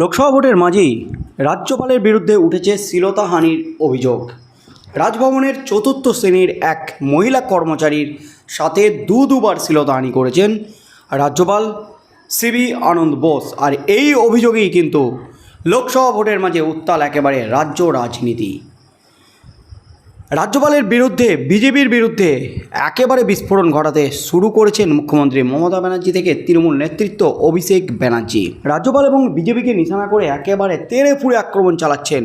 লোকসভা ভোটের মাঝেই রাজ্যপালের বিরুদ্ধে উঠেছে শ্লীলতাহানির অভিযোগ। রাজভবনের চতুর্থ শ্রেণির এক মহিলা কর্মচারীর সাথে দু দুবার শ্লীলতাহানি করেছেন রাজ্যপাল সিবি আনন্দ বোস। আর এই অভিযোগেই কিন্তু লোকসভা ভোটের মাঝে উত্তাল একেবারে রাজ্য রাজনীতি। রাজ্যপালের বিরুদ্ধে, বিজেপির বিরুদ্ধে একেবারে বিস্ফোরণ ঘটাতে শুরু করেছেন মুখ্যমন্ত্রী মমতা ব্যানার্জি থেকে তৃণমূল নেতৃত্ব অভিষেক ব্যানার্জি। রাজ্যপাল এবং বিজেপিকে নিশানা করে একেবারে তেড়ে ফুড়ে আক্রমণ চালাচ্ছেন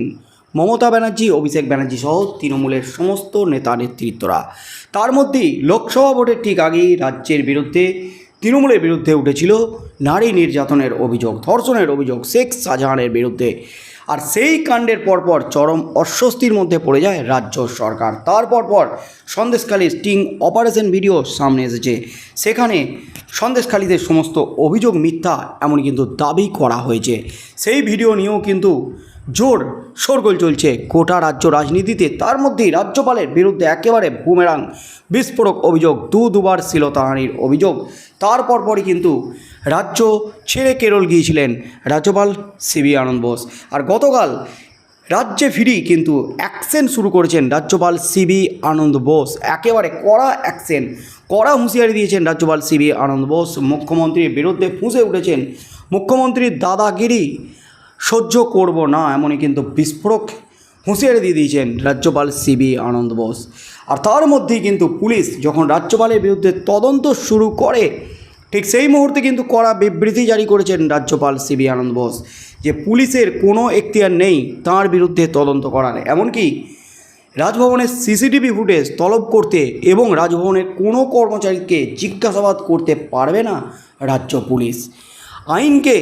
মমতা ব্যানার্জি, অভিষেক ব্যানার্জি সহ তৃণমূলের সমস্ত নেতা নেতৃত্বরা। তার মধ্যেই লোকসভা ভোটের ঠিক আগেই রাজ্যের বিরুদ্ধে, তৃণমূলের বিরুদ্ধে উঠেছিল নারী নির্যাতনের অভিযোগ, ধর্ষণের অভিযোগ শেখ শাহজাহানের বিরুদ্ধে। আর সেই কাণ্ডের পরপর চরম অস্বস্তির মধ্যে পড়ে যায় রাজ্য সরকার। তারপর পর সন্দেশখালী স্টিং অপারেশন ভিডিও সামনে এসেছে। সেখানে সন্দেশখালীদের সমস্ত অভিযোগ মিথ্যা এমন কিন্তু দাবি করা হয়েছে। সেই ভিডিও নিয়েও কিন্তু জোর শোরগোল চলছে। গোটা রাজ্য রাজনীতিতে তার মধ্যেই রাজ্যপালের বিরুদ্ধে একেবারে বুমেরাং, বিস্ফোরক অভিযোগ, দু দুবার শ্লীলতাহানির অভিযোগ। তারপর পরই কিন্তু রাজ্য ছেড়ে কেরল গিয়েছিলেন রাজ্যপাল সিবি আনন্দ বোস। আর গতকাল রাজ্যে ফিরি কিন্তু অ্যাকশন শুরু করেছেন রাজ্যপাল সিবি আনন্দ বোস। একেবারে কড়া অ্যাকশন, কড়া হুঁশিয়ারি দিয়েছেন রাজ্যপাল সিবি আনন্দ বোস। মুখ্যমন্ত্রীর বিরুদ্ধে ফুঁসে উঠেছেন মুখ্যমন্ত্রীর দাদাগিরি সহ্য করব না, এমনই কিন্তু বিস্ফোরক হুঁশিয়ারি দিয়ে দিয়েছেন রাজ্যপাল সিবি আনন্দ বোস। আর তার মধ্যেই কিন্তু পুলিশ যখন রাজ্যপালের বিরুদ্ধে তদন্ত শুরু করে, ঠিক সেই মুহূর্তে কিন্তু কড়া বিবৃতি জারি করেছেন রাজ্যপাল সিবি আনন্দ বোস যে পুলিশের কোনো এখতিয়ার নেই তার বিরুদ্ধে তদন্ত করার। এমনকি রাজভবনের সিসিটিভি ফুটেজ তলব করতে এবং রাজভবনের কোনো কর্মচারীকে জিজ্ঞাসাবাদ করতে পারবে না রাজ্য পুলিশ। আইনকে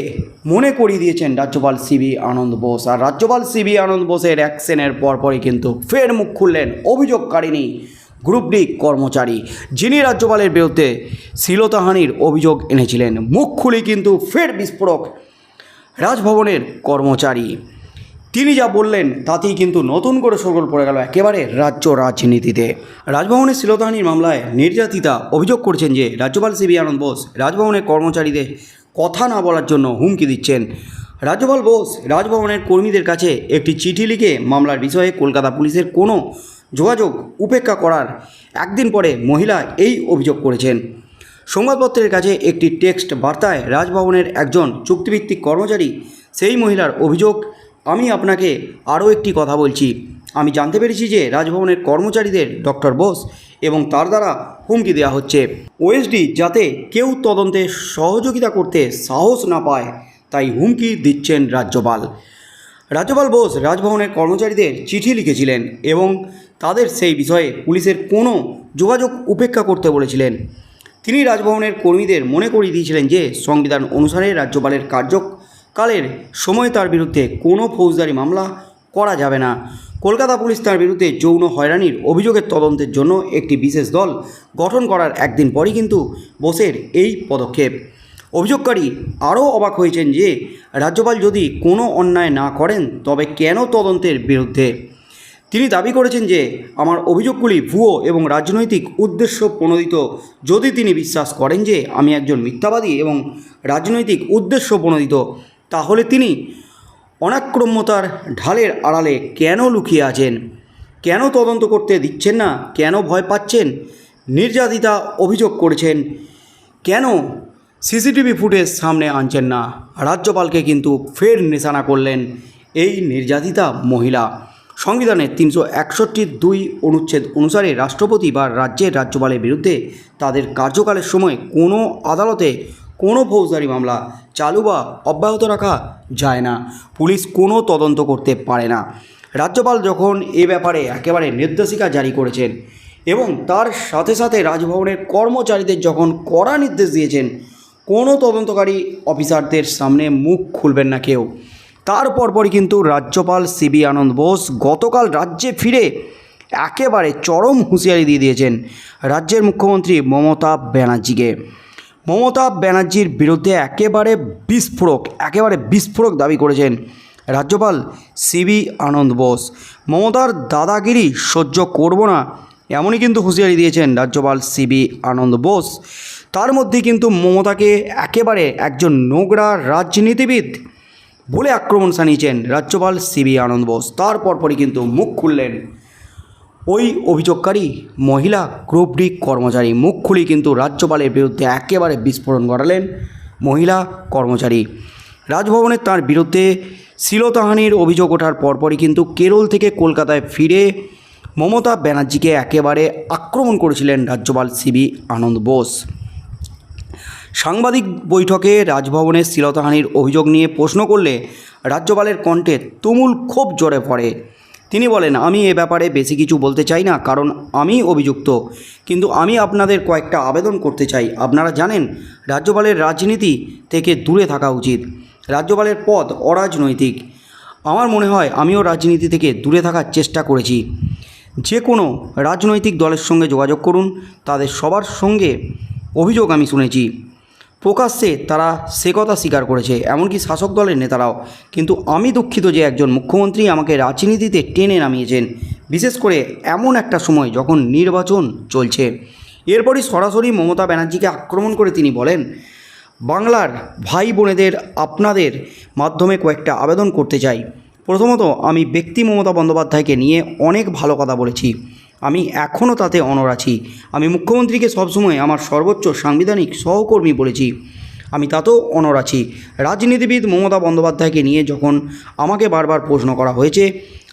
মনে করিয়ে দিয়েছেন রাজ্যপাল সিবি আনন্দ বোস। আর রাজ্যপাল সিবি আনন্দ বোসের অ্যাকশনের পরপরই কিন্তু ফের মুখ খুললেন অভিযোগকারিণী গ্রুপ ডি কর্মচারী, যিনি রাজ্যপালের বিরুদ্ধে শ্লীলতাহানির অভিযোগ এনেছিলেন। মুখ খুলে কিন্তু ফের বিস্ফোরক রাজভবনের কর্মচারী। তিনি যা বললেন তাতেই কিন্তু নতুন করে সরগোল পড়ে গেল একেবারে রাজ্য রাজনীতিতে। রাজভবনের শ্লীলতাহানির মামলায় নির্যাতিতা অভিযোগ করছেন যে রাজ্যপাল সিবি আনন্দ বোস রাজভবনের কর্মচারীদের কথা না বলার জন্য হুমকি দিচ্ছেন। রাজ্যপাল বোস রাজভবনের কর্মীদের কাছে একটি চিঠি লিখে মামলার বিষয়ে কলকাতা পুলিশের কোনো যোগাযোগ উপেক্ষা করার একদিন পরে মহিলা এই অভিযোগ করেছেন। সংবাদপত্রের কাছে একটি টেক্সট বার্তায় রাজভবনের একজন চুক্তিভিত্তিক কর্মচারী সেই মহিলার অভিযোগ, আমি আপনাকে আরও একটি কথা বলছি। আমি জানতে পেরেছি যে রাজভবনের কর্মচারীদের ডক্টর বোস এবং তার দ্বারা হুমকি দেওয়া হচ্ছে। ওএসডি যাতে কেউ তদন্তে সহযোগিতা করতে সাহস না পায়, তাই হুমকি দিচ্ছেন রাজ্যপাল। রাজ্যপাল বোস রাজভবনের কর্মচারীদের চিঠি লিখেছিলেন এবং তাদের সেই বিষয়ে পুলিশের কোনো যোগাযোগ উপেক্ষা করতে বলেছিলেন। তিনি রাজভবনের কর্মীদের মনে করিয়ে দিয়েছিলেন যে সংবিধান অনুসারে রাজ্যপালের কার্যকালের সময় তার বিরুদ্ধে কোনো ফৌজদারি মামলা করা যাবে না। কলকাতা পুলিশ তার বিরুদ্ধে যৌন হয়রানির অভিযোগের তদন্তের জন্য একটি বিশেষ দল গঠন করার একদিন পরই কিন্তু বোসের এই পদক্ষেপ। অভিযোগকারী আরও অবাক হয়েছেন যে, রাজ্যপাল যদি কোনো অন্যায় না করেন, তবে কেন তদন্তের বিরুদ্ধে? তিনি দাবি করেছেন যে, আমার অভিযোগগুলি ভুয়ো এবং রাজনৈতিক উদ্দেশ্য প্রণোদিত। যদি তিনি বিশ্বাস করেন যে, আমি একজন মিথ্যাবাদী এবং রাজনৈতিক উদ্দেশ্য প্রণোদিত, তাহলে তিনি অনাক্রম্যতার ঢালের আড়ালে কেন লুকিয়ে আছেন? কেন তদন্ত করতে দিচ্ছেন না? কেন ভয় পাচ্ছেন? নির্যাতিতা অভিযোগ করেছেন। কেন সিসিটিভি ফুটেজ সামনে আনছেন না? রাজ্যপালকে কিন্তু ফের নিশানা করলেন এই নির্যাতিতা মহিলা। সংবিধানের তিনশো একষট্টির দুই অনুচ্ছেদ অনুসারে রাষ্ট্রপতি বা রাজ্যের রাজ্যপালের বিরুদ্ধে তাদের কার্যকালের সময় কোনো আদালতে কোনো ফৌজদারি মামলা চালু বা অব্যাহত রাখা যায় না। পুলিশ কোনো তদন্ত করতে পারে না। রাজ্যপাল যখন এ ব্যাপারে একেবারে নির্দেশিকা জারি করেছেন এবং তার সাথে সাথে রাজভবনের কর্মচারীদের যখন কড়া নির্দেশ দিয়েছেন, কোনো তদন্তকারী অফিসারদের সামনে মুখ খুলবেন না কেউ। তার পরপরই কিন্তু রাজ্যপাল সিবি আনন্দ বোস গতকাল রাজ্যে ফিরে একেবারে চরম হুঁশিয়ারি দিয়ে দিয়েছেন রাজ্যের মুখ্যমন্ত্রী মমতা ব্যানার্জিকে। মমতা ব্যানার্জির বিরুদ্ধে একেবারে বিস্ফোরক একেবারে বিস্ফোরক দাবি করেছেন রাজ্যপাল সিবি আনন্দ বোস। মমতার দাদাগিরি সহ্য করব না, এমনই কিন্তু হুঁশিয়ারি দিয়েছেন রাজ্যপাল সিবি আনন্দ বোস। তার মধ্যে কিন্তু মমতাকে একেবারে একজন নোংরা রাজনীতিবিদ বলে আক্রমণ শানিয়েছেন রাজ্যপাল সিবি আনন্দ বোস। তারপর পরই কিন্তু মুখ খুললেন ওই অভিযোগকারী মহিলা গ্রুপ ডি কর্মচারী মুখ খুলি কিন্তু রাজ্যপালের বিরুদ্ধে একেবারে বিস্ফোরণ ঘটালেন মহিলা কর্মচারী। রাজভবনে তার বিরুদ্ধে শিলতাহানির অভিযোগ ওঠার পরপরই কিন্তু কেরল থেকে কলকাতায় ফিরে মমতা ব্যানার্জিকে একেবারে আক্রমণ করেছিলেন রাজ্যপাল সিবি আনন্দ বোস। সাংবাদিক বৈঠকে রাজভবনের শ্লীলতাহানির অভিযোগ নিয়ে প্রশ্ন করলে রাজ্যপালের কণ্ঠে তুমুল ক্ষোভ জোরে পড়ে। তিনি বলেন, আমি এ ব্যাপারে বেশি কিছু বলতে চাই না, কারণ আমি অভিযুক্ত। কিন্তু আমি আপনাদের কয়েকটা আবেদন করতে চাই। আপনারা জানেন, রাজ্যপালের রাজনীতি থেকে দূরে থাকা উচিত। রাজ্যপালের পদ অরাজনৈতিক। আমার মনে হয়, আমিও রাজনীতি থেকে দূরে থাকার চেষ্টা করেছি। যে কোনো রাজনৈতিক দলের সঙ্গে যোগাযোগ করুন। তাদের সবার সঙ্গে অভিযোগ আমি শুনেছি। প্রকাশ্যে তারা সে কথা স্বীকার করেছে। এমনকি শাসক দলের নেতারাও। কিন্তু আমি দুঃখিত যে একজন মুখ্যমন্ত্রী আমাকে রাজনীতিতে টেনে নামিয়েছেন। বিশেষ করে এমন একটা সময় যখন নির্বাচন চলছে। এরপরই সরাসরি মমতা ব্যানার্জিকে আক্রমণ করে তিনি বলেন, বাংলার ভাই বোনেদের আপনাদের মাধ্যমে কয়েকটা আবেদন করতে চাই। প্রথমত, আমি ব্যক্তি মমতা বন্দ্যোপাধ্যায়কে নিয়ে অনেক ভালো কথা বলেছি। আমি এখনও তাতে অনর আছি। আমি মুখ্যমন্ত্রীকে সবসময় আমার সর্বোচ্চ সাংবিধানিক সহকর্মী বলেছি। আমি তাতেও অনর আছি। রাজনীতিবিদ মমতা বন্দ্যোপাধ্যায়কে নিয়ে যখন আমাকে বারবার প্রশ্ন করা হয়েছে,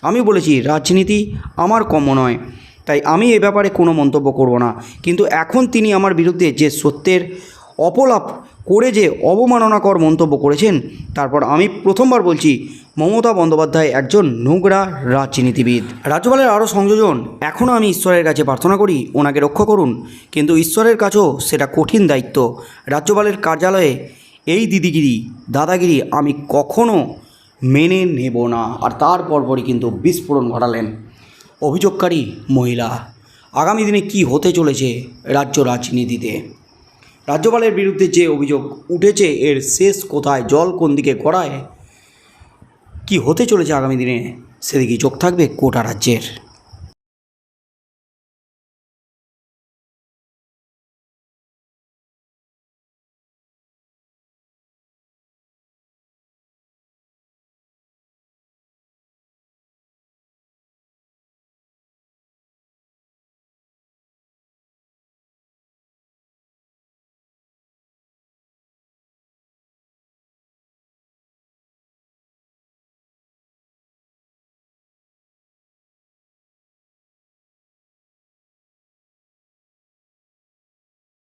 আমি বলেছি, রাজনীতি আমার কম্য নয়। তাই আমি এ ব্যাপারে কোনো মন্তব্য করব না। কিন্তু এখন তিনি আমার বিরুদ্ধে যে সত্যের অপলাপ করে যে অবমাননাকর মন্তব্য করেছেন, তারপর আমি প্রথমবার বলছি মমতা বন্দ্যোপাধ্যায় একজন নোংরা রাজনীতিবিদ। রাজ্যপালের আরও সংযোজন, এখনও আমি ঈশ্বরের কাছে প্রার্থনা করি, ওনাকে রক্ষা করুন। কিন্তু ঈশ্বরের কাছেও সেটা কঠিন দায়িত্ব। রাজ্যপালের কার্যালয়ে এই দিদিগিরি, দাদাগিরি আমি কখনো মেনে নেব না। আর তারপর পরই কিন্তু বিস্ফোরণ ঘটালেন অভিযোগকারী মহিলা। আগামী দিনে কি হতে চলেছে রাজ্য রাজনীতিতে? রাজ্যপালের বিরুদ্ধে যে অভিযোগ উঠেছে, এর শেষ কোথায়, জল কোন দিকে গড়ায় কি হতে চলেছে আগামী দিনে? সেদিকে চোখ থাকবে কোটা রাজ্যের।